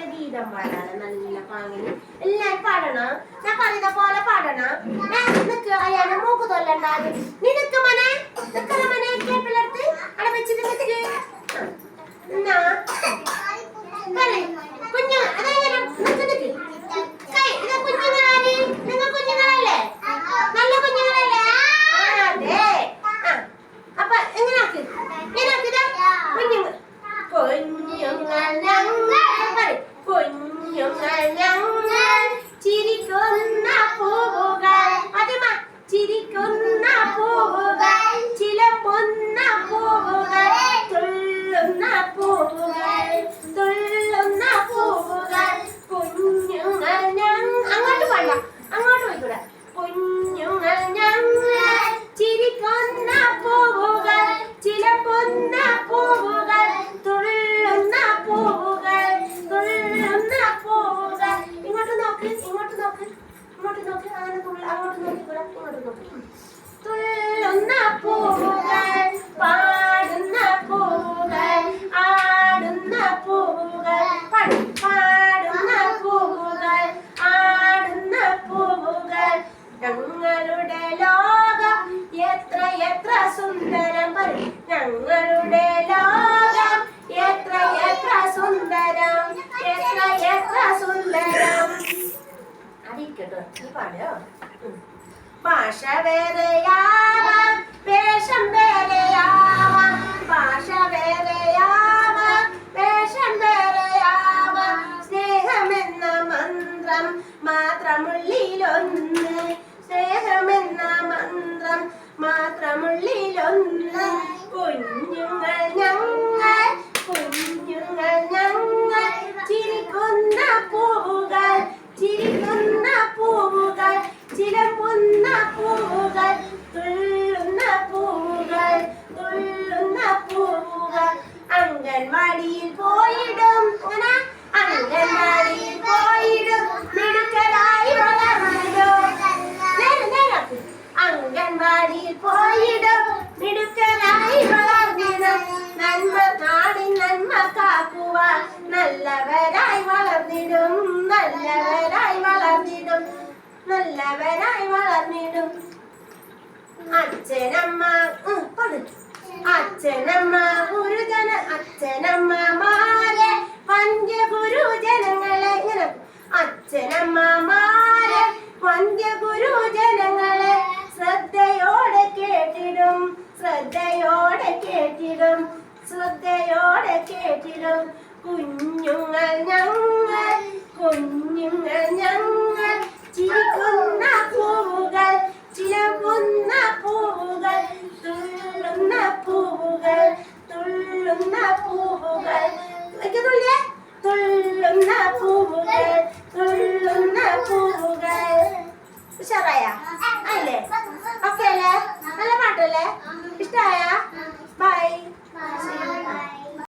നല്ല ഗീതം പാടാണ് നല്ല പാങ്ങനെ. എല്ലാരും പാടണം? ഞാൻ പറഞ്ഞ പോലെ പാടണം. നിനക്ക് അയ്യാ മൂക്ക് തൊല്ലണ്ടാകും നിനക്ക് നിക്ക് മനെ. ഇങ്ങോട്ട് നോക്കി അങ്ങനെ അങ്ങോട്ട് നോക്കിക്കൂടെ ഇങ്ങോട്ട് നോക്കി. തുള്ളുന്ന പൂവുകൾ പാടുന്ന പൂവുകൾ ആടുന്ന പൂവുകൾ പാടുന്ന ആടുന്ന ഞങ്ങളുടെ ലോകം എത്ര എത്ര സുന്ദരം പറയും. ഞങ്ങളുടെ അതിരിക്കട്ടോ നീ പാടോ ഉം. ഭാഷ വേറെയാവാം വേഷം വേറെയാവാം ഭാഷ വേറെയാവാം വേഷം വേറെയാവാം സ്നേഹമെന്ന മന്ത്രം മാത്രമുള്ളിലൊന്ന് സ്നേഹമെന്ന മന്ത്രം മാത്രമുള്ളിലൊന്ന് അംഗൻവാടിയിൽ പോയിടും. അംഗൻവാടിയിൽ പോയിടും. മിടുക്കരായി വളർന്നിടും നേരെ നേരെ. അംഗൻവാടിയിൽ പോയിടും. മിടുക്കരായി വളർന്നിടും നന്മ നാടിൻ നന്മ കാക്കുക നല്ലവരായി വളർന്നിടും. നല്ലവരായി വളർന്നിടും. നല്ലവരായി വളർന്നിടും. അച്ഛനമ്മ പാട്. അച്ഛനമ്മ ഗുരുജന അച്ഛനമ്മമാരെ പഞ്ചഗുരുജനങ്ങളെ ഇങ്ങനെ. അച്ഛനമ്മമാരെ പഞ്ചഗുരുജനങ്ങളെ ശ്രദ്ധയോടെ കേട്ടിടും ശ്രദ്ധയോടെ കേട്ടിടും ശ്രദ്ധയോടെ കേട്ടിടും. കുഞ്ഞുങ്ങൾ ഞങ്ങൾ കുഞ്ഞുങ്ങൾ ഞങ്ങൾ ചിരിക്കുന്ന. ഉഷാറായ? അല്ലേ ഓക്കെ അല്ലേ? നല്ല പാട്ടല്ലേ? Bye.